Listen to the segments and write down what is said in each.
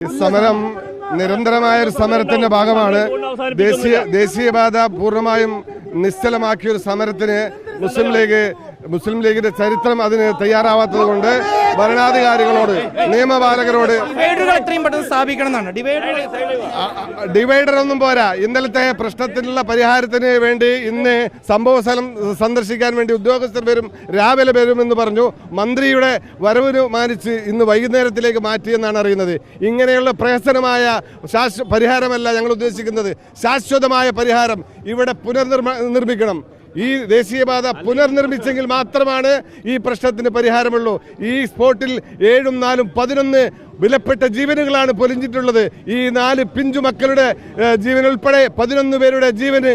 ഈ സമരം നിരന്തരമായ ഒരു സമരത്തിന്റെ ഭാഗമാണ്. ദേശീയ ദേശീയപാത പൂർണമായും നിശ്ചലമാക്കിയ ഒരു സമരത്തിന് മുസ്ലിം ലീഗ് മുസ്ലിം ലീഗിന്റെ ചരിത്രം അതിന് തയ്യാറാവാത്തത് കൊണ്ട് ഭരണാധികാരികളോട് നിയമപാലകരോട് ഡിവൈഡർ ഒന്നും പോരാ. ഇന്നലത്തെ പ്രശ്നത്തിനുള്ള പരിഹാരത്തിന് വേണ്ടി ഇന്ന് സംഭവ സ്ഥലം സന്ദർശിക്കാൻ വേണ്ടി ഉദ്യോഗസ്ഥർ വരും രാവിലെ വരുമെന്ന് എന്ന് പറഞ്ഞു. മന്ത്രിയുടെ വരവിന് മാനിച്ച് ഇന്ന് വൈകുന്നേരത്തിലേക്ക് മാറ്റിയെന്നാണ് അറിയുന്നത്. ഇങ്ങനെയുള്ള പ്രഹസനമായ പരിഹാരമല്ല ഞങ്ങൾ ഉദ്ദേശിക്കുന്നത്. ശാശ്വതമായ പരിഹാരം ഇവിടെ പുനർനിർമ്മ നിർമ്മിക്കണം. ഈ ദേശീയപാത പുനർനിർമ്മിച്ചെങ്കിൽ മാത്രമാണ് ഈ പ്രശ്നത്തിന് പരിഹാരമുള്ളൂ. ഈ സ്പോട്ടിൽ ഏഴും നാലും പതിനൊന്ന് വിലപ്പെട്ട ജീവനുകളാണ് പൊലിഞ്ഞിട്ടുള്ളത്. ഈ നാല് പിഞ്ചു മക്കളുടെ ജീവനുൾപ്പെടെ ജീവൻ ഉൾപ്പെടെ പതിനൊന്ന് പേരുടെ ജീവന്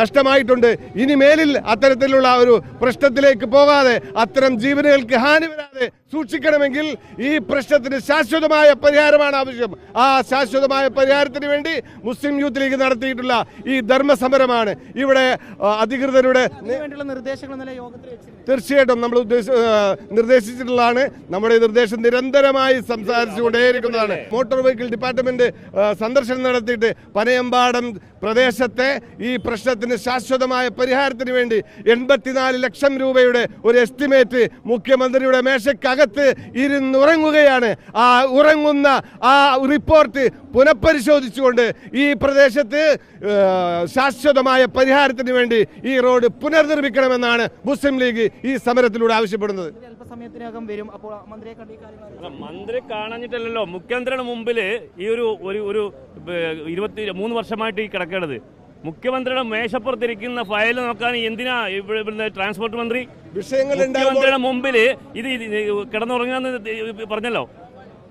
നഷ്ടമായിട്ടുണ്ട്. ഇനി മേലിൽ അത്തരത്തിലുള്ള ഒരു പ്രശ്നത്തിലേക്ക് പോകാതെ അത്തരം ജീവനുകൾക്ക് ഹാനി വരാതെ സൂക്ഷിക്കണമെങ്കിൽ ഈ പ്രശ്നത്തിന് ശാശ്വതമായ പരിഹാരമാണ് ആവശ്യം. ആ ശാശ്വതമായ പരിഹാരത്തിന് വേണ്ടി മുസ്ലിം യൂത്ത് ലീഗ് നടത്തിയിട്ടുള്ള ഈ ധർമ്മസമരമാണ്. ഇവിടെ അധികൃതരുടെ തീർച്ചയായിട്ടും നമ്മൾ നിർദ്ദേശിച്ചിട്ടുള്ളതാണ്. നമ്മുടെ നിർദ്ദേശം നിരന്തരമായി സംസാരിച്ചുകൊണ്ടേയിരിക്കുന്നതാണ് മോട്ടോർ വെഹിക്കിൾ ഡിപ്പാർട്ട്മെന്റ് സന്ദർശനം നടത്തിയിട്ട് പനയമ്പാടം പ്രദേശത്തെ ഈ പ്രശ്നത്തിന് ശാശ്വതമായ പരിഹാരത്തിന് വേണ്ടി എൺപത്തിനാല് ലക്ഷം രൂപയുടെ ഒരു എസ്റ്റിമേറ്റ് മുഖ്യമന്ത്രിയുടെ മേശക്കകത്ത് ഇരുന്നുറങ്ങുകയാണ്. ആ ഉറങ്ങുന്ന ആ റിപ്പോർട്ട് പുനഃപരിശോധിച്ചുകൊണ്ട് ഈ പ്രദേശത്ത് ശാശ്വതമായ പരിഹാരത്തിന് വേണ്ടി ഈ റോഡ് പുനർനിർമ്മിക്കണമെന്നാണ് മുസ്ലിം ലീഗ് ഈ സമരത്തിലൂടെ ആവശ്യപ്പെടുന്നത്. അല്പസമയത്തിനകം വരും. അപ്പോൾ മന്ത്രിയെ മന്ത്രി കാണാഞ്ഞിട്ടല്ലല്ലോ. മുഖ്യമന്ത്രിയുടെ മുമ്പിൽ ഈ ഒരു ഒരു ഒരു ഇരുപത്തി മൂന്ന് വർഷമായിട്ട് ഈ കിടക്കേണ്ടത്. മുഖ്യമന്ത്രിയുടെ മേശപ്പുറത്തിരിക്കുന്ന ഫയൽ നോക്കാൻ എന്തിനാ ഇവിടെ ഇവിടുന്ന് ട്രാൻസ്പോർട്ട് മന്ത്രി? മുഖ്യമന്ത്രിയുടെ മുമ്പിൽ ഇത് കിടന്നുറങ്ങാന്ന് പറഞ്ഞല്ലോ.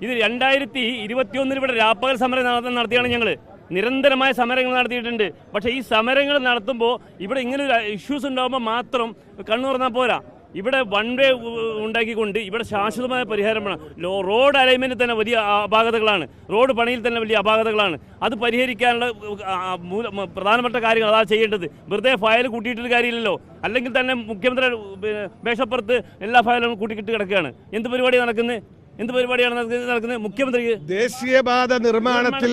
ഇത് രണ്ടായിരത്തി ഇരുപത്തിയൊന്നിൽ ഇവിടെ രാപ്പകൽ സമരം നടത്ത- നടത്തിയാണ് ഞങ്ങൾ നിരന്തരമായ സമരങ്ങൾ നടത്തിയിട്ടുണ്ട്. പക്ഷേ ഈ സമരങ്ങൾ നടത്തുമ്പോൾ ഇവിടെ ഇങ്ങനെ ഇഷ്യൂസ് ഉണ്ടാകുമ്പോൾ മാത്രം കണ്ണു തുറന്നാൽ പോരാ. ഇവിടെ വൺ വേ ഉണ്ടാക്കിക്കൊണ്ട് ഇവിടെ ശാശ്വതമായ പരിഹാരം വേണം. റോഡ് അലൈൻമെന്റ് തന്നെ വലിയ അപാകതകളാണ്. റോഡ് പണിയിൽ തന്നെ വലിയ അപാകതകളാണ്. അത് പരിഹരിക്കാനുള്ള പ്രധാനപ്പെട്ട കാര്യങ്ങൾ അതാ ചെയ്യേണ്ടത്. വെറുതെ ഫയൽ കൂട്ടിയിട്ടൊരു കാര്യമില്ലല്ലോ. അല്ലെങ്കിൽ തന്നെ മുഖ്യമന്ത്രി മേശപ്പുറത്ത് എല്ലാ ഫയലും കൂട്ടിക്കിട്ട് കിടക്കുകയാണ്. എന്ത് പരിപാടി നടക്കുന്നത് എന്ത് പരിപാടിയാണ് നടക്കുന്നത്? മുഖ്യമന്ത്രി മുഖ്യമന്ത്രിക്ക് ദേശീയപാത നിർമ്മാണത്തിൽ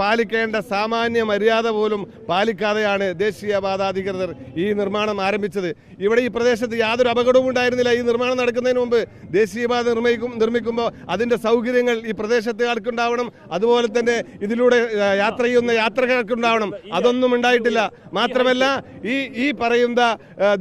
പാലിക്കേണ്ട സാമാന്യ മര്യാദ പോലും പാലിക്കാതെയാണ് ദേശീയപാത അധികൃതർ ഈ നിർമ്മാണം ആരംഭിച്ചത്. ഇവിടെ ഈ പ്രദേശത്ത് യാതൊരു അപകടവും ഉണ്ടായിരുന്നില്ല. ഈ നിർമ്മാണം നടക്കുന്നതിന് മുമ്പ് ദേശീയപാത നിർമ്മിക്കും നിർമ്മിക്കുമ്പോൾ അതിന്റെ സൗകര്യങ്ങൾ ഈ പ്രദേശത്തെ ആൾക്കുണ്ടാവണം. അതുപോലെ തന്നെ ഇതിലൂടെ യാത്ര ചെയ്യുന്ന യാത്രക്കാർക്കുണ്ടാവണം. അതൊന്നും ഉണ്ടായിട്ടില്ല. മാത്രമല്ല ഈ ഈ പറയുന്ന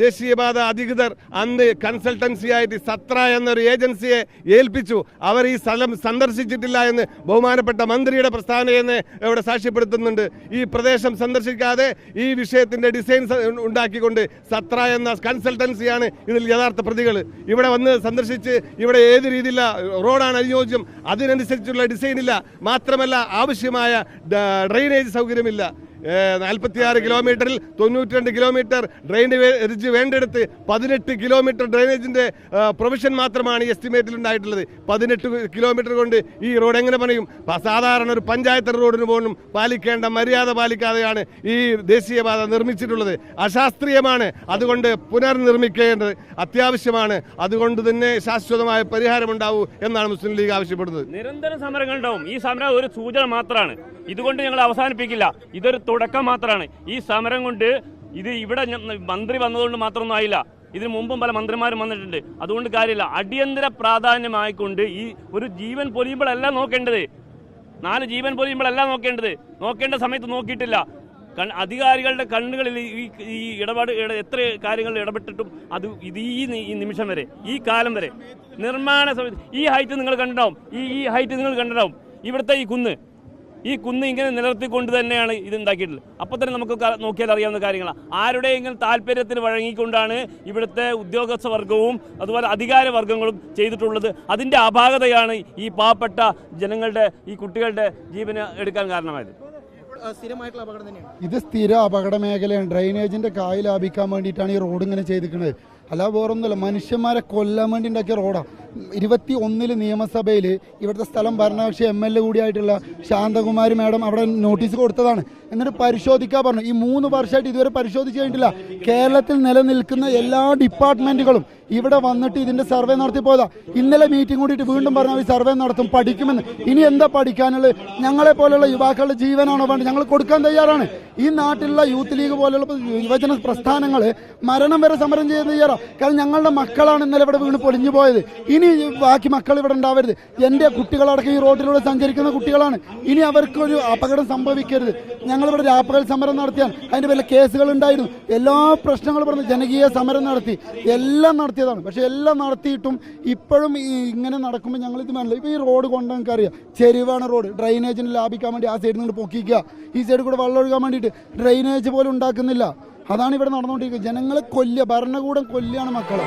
ദേശീയപാത അധികൃതർ അന്ന് കൺസൾട്ടൻസി ആയിട്ട് സത്ര എന്നൊരു ഏജൻസിയെ ഏൽപ്പിച്ചു അവർ ഈ സ്ഥലം സന്ദർശിച്ചിട്ടില്ല എന്ന് ബഹുമാനപ്പെട്ട മന്ത്രിയുടെ പ്രസ്താവനയെന്ന് ഇവിടെ സാക്ഷ്യപ്പെടുത്തുന്നുണ്ട്. ഈ പ്രദേശം സന്ദർശിക്കാതെ ഈ വിഷയത്തിന്റെ ഡിസൈൻ ഉണ്ടാക്കിക്കൊണ്ട് സത്ര എന്ന കൺസൾട്ടൻസിയാണ് ഇതിൽ യഥാർത്ഥ പ്രതികൾ. ഇവിടെ വന്ന് സന്ദർശിച്ച് ഇവിടെ ഏത് രീതിയിലുള്ള റോഡാണ് അനുയോജ്യം അതിനനുസരിച്ചുള്ള ഡിസൈനില്ല മാത്രമല്ല ആവശ്യമായ ഡ്രെയിനേജ് സൗകര്യമില്ല. നാൽപ്പത്തിയാറ് കിലോമീറ്ററിൽ തൊണ്ണൂറ്റി രണ്ട് കിലോമീറ്റർ ഡ്രെയിനേജ് വേണ്ടെടുത്ത് പതിനെട്ട് കിലോമീറ്റർ ഡ്രെയിനേജിന്റെ പ്രൊവിഷൻ മാത്രമാണ് ഈ എസ്റ്റിമേറ്റിൽ ഉണ്ടായിട്ടുള്ളത്. പതിനെട്ട് കിലോമീറ്റർ കൊണ്ട് ഈ റോഡ് എങ്ങനെ പണിയും? സാധാരണ ഒരു പഞ്ചായത്ത് റോഡിന് പോലും പാലിക്കേണ്ട മര്യാദ പാലിക്കാതെയാണ് ഈ ദേശീയപാത നിർമ്മിച്ചിട്ടുള്ളത്. അശാസ്ത്രീയമാണ് അതുകൊണ്ട് പുനർനിർമ്മിക്കേണ്ടത് അത്യാവശ്യമാണ്. അതുകൊണ്ട് തന്നെ ശാശ്വതമായ പരിഹാരമുണ്ടാവൂ എന്നാണ് മുസ്ലിം ലീഗ് ആവശ്യപ്പെടുന്നത്. നിരന്തരം സമരങ്ങൾ ഉണ്ടാവും ഈ സമരം ഒരു സൂചന മാത്രമാണ്. ഇതുകൊണ്ട് ഞങ്ങൾ അവസാനിപ്പിക്കില്ല. ഇതൊരു തുടക്കം മാത്രമാണ് ഈ സമരം കൊണ്ട് ഇത് ഇവിടെ മന്ത്രി വന്നതുകൊണ്ട് മാത്രമൊന്നും ആയില്ല. ഇതിനു മുമ്പും പല മന്ത്രിമാരും വന്നിട്ടുണ്ട്. അതുകൊണ്ട് കാര്യമില്ല. അടിയന്തര പ്രാധാന്യമായിക്കൊണ്ട് ഈ ഒരു ജീവൻ പൊലിയുമ്പോഴല്ല നോക്കേണ്ടത്. നാല് ജീവൻ പൊലിയുമ്പോഴല്ല നോക്കേണ്ടത്. നോക്കേണ്ട സമയത്ത് നോക്കിയിട്ടില്ല. അധികാരികളുടെ കണ്ണുകളിൽ ഈ ഈ ഇടപാട് എത്ര കാര്യങ്ങളിൽ ഇടപെട്ടിട്ടും അത് ഇത് ഈ നിമിഷം വരെ ഈ കാലം വരെ. നിർമ്മാണ സമയത്ത് ഈ ഹൈറ്റ് നിങ്ങൾ കണ്ടിട്ടുണ്ടാവും. ഈ ഈ ഹൈറ്റ് നിങ്ങൾ കണ്ടിട്ടുണ്ടാവും. ഇവിടുത്തെ ഈ കുന്ന്. ഈ കുന്ന് ഇങ്ങനെ നിലനിർത്തിക്കൊണ്ട് തന്നെയാണ് ഇത് ഉണ്ടാക്കിയിട്ടുള്ളത് അപ്പോൾ തന്നെ നമുക്ക് നോക്കിയാൽ അറിയാവുന്ന കാര്യങ്ങളാണ് ആരുടെയെങ്കിലും താല്പര്യത്തിന് വഴങ്ങിക്കൊണ്ടാണ് ഇവിടുത്തെ ഉദ്യോഗസ്ഥ വർഗവും അതുപോലെ അധികാര വർഗങ്ങളും ചെയ്തിട്ടുള്ളത്. അതിന്റെ അപാകതയാണ് ഈ പാവപ്പെട്ട ജനങ്ങളുടെ ഈ കുട്ടികളുടെ ജീവന് എടുക്കാൻ കാരണമായത്. ഇത് സ്ഥിര അപകട മേഖലയാണ്. ഡ്രൈനേജിന്റെ കായ് ലാഭിക്കാൻ വേണ്ടിയിട്ടാണ് ഈ റോഡ് ഇങ്ങനെ ചെയ്തിരിക്കുന്നത്. അല്ല വേറൊന്നുമല്ല. മനുഷ്യന്മാരെ കൊല്ലാൻ വേണ്ടി ഉണ്ടാക്കിയ റോഡാണ് ഇരുപത്തി ഒന്നിൽ നിയമസഭയിൽ ഇവിടുത്തെ സ്ഥലം ഭരണകക്ഷി എം എൽ എ കൂടിയായിട്ടുള്ള ശാന്തകുമാരി മാഡം അവിടെ നോട്ടീസ് കൊടുത്തതാണ്. എന്നിട്ട് പരിശോധിക്കാൻ പറഞ്ഞു. ഈ മൂന്ന് വർഷമായിട്ട് ഇതുവരെ പരിശോധിച്ച് കഴിഞ്ഞിട്ടില്ല. കേരളത്തിൽ നിലനിൽക്കുന്ന എല്ലാ ഡിപ്പാർട്ട്മെന്റുകളും ഇവിടെ വന്നിട്ട് ഇതിന്റെ സർവേ നടത്തി പോയതാ. ഇന്നലെ മീറ്റിംഗ് കൂടിയിട്ട് വീണ്ടും പറഞ്ഞു ഈ സർവേ നടത്തും പഠിക്കുമെന്ന്. ഇനി എന്താ പഠിക്കാനുള്ളത്? ഞങ്ങളെ പോലെയുള്ള യുവാക്കളുടെ ജീവനാണോ വേണ്ടത്? ഞങ്ങൾ കൊടുക്കാൻ തയ്യാറാണ്. ഈ നാട്ടിലുള്ള യൂത്ത് ലീഗ് പോലെയുള്ള യുവജന പ്രസ്ഥാനങ്ങൾ മരണം വരെ സമരം ചെയ്യുന്ന തയ്യാറാണ് കാരണം ഞങ്ങളുടെ മക്കളാണ് ഇന്നലെ ഇവിടെ വീണ് പൊളിഞ്ഞു പോയത്. ഇനി ബാക്കി മക്കൾ ഇവിടെ ഉണ്ടാവരുത്. എന്റെ കുട്ടികളടക്കം ഈ റോഡിലൂടെ സഞ്ചരിക്കുന്ന കുട്ടികളാണ്. ഇനി അവർക്കൊരു അപകടം സംഭവിക്കരുത്. ഞങ്ങളിവിടെ രാപ്പകൽ സമരം നടത്തിയാൽ അതിന്റെ വല്ല കേസുകൾ ഉണ്ടായിരുന്നു. എല്ലാ പ്രശ്നങ്ങളും പറഞ്ഞ് ജനകീയ സമരം നടത്തി. എല്ലാം നടത്തിയതാണ്. പക്ഷേ എല്ലാം നടത്തിയിട്ടും ഇപ്പോഴും ഇങ്ങനെ നടക്കുമ്പോൾ ഞങ്ങൾ ഇത് മനസ്സിലായി ഇപ്പോൾ ഈ റോഡ് കൊണ്ട് നമുക്കറിയാം. ചെരുവാണ് റോഡ്. ഡ്രൈനേജിന് ലാഭിക്കാൻ വേണ്ടി ആ സൈഡിൽ നിന്ന് പൊക്കിക്കുക. ഈ സൈഡിൽ കൂടെ വെള്ളം ഒഴുകാൻ വേണ്ടിയിട്ട് ഡ്രൈനേജ് പോലും ഉണ്ടാക്കുന്നില്ല. അതാണ് ഇവിടെ നടന്നുകൊണ്ടിരിക്കുന്നത്. ജനങ്ങളെ കൊല്ലുക ഭരണകൂടം കൊല്ലുകയാണ് മക്കളെ.